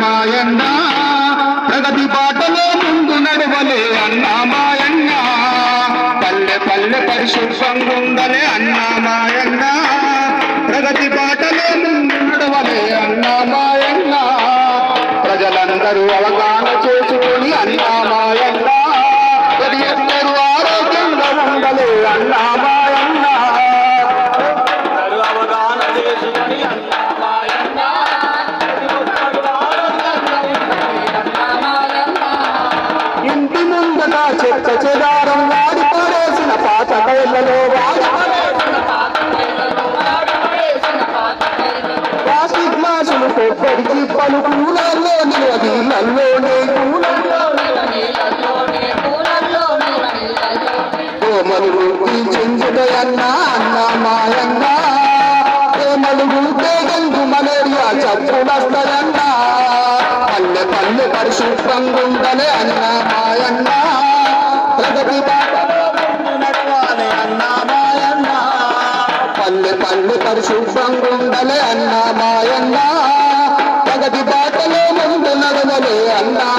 మాయన్న ప్రగతి బాటలో ముందు నడవలే అన్నా మాయన్న. పల్లె పల్లె పరిశుభ్రంగా ఉందలే అన్నా మాయన్న. ప్రగతి బాటలో ముందు నడవలే అన్నా మాయన్న. ప్రజలందరూ అవగాహన చేసుకుని అన్నా మాయన్న. ప్రతి ఒక్కరూ ఆరోగ్యంగా ఉండలే అన్నా ఇంటి చెత్త చెదారం వాడి పడేసిన పాత కైలలో వాడి ప్లాస్టిక్ గ్లాసులు కొబ్బరి చిప్పలు కూలర్లో నిలది నల్లోనే కోమలు గుర్తి చెంచుటయన్నా అన్న మాయన్న కోమలు గంగు మలేరియా కన్ను పరిశుభ్రంగా ఉందనే అన్న మాయన్న. ప్రగతి నడవాలి అన్న మాయన్న. పల్లె పల్లె పరిశుభ్రంగా ఉందలే అన్న మాయన్న. ప్రగతి బాటలో ముందు నడవలే అన్నా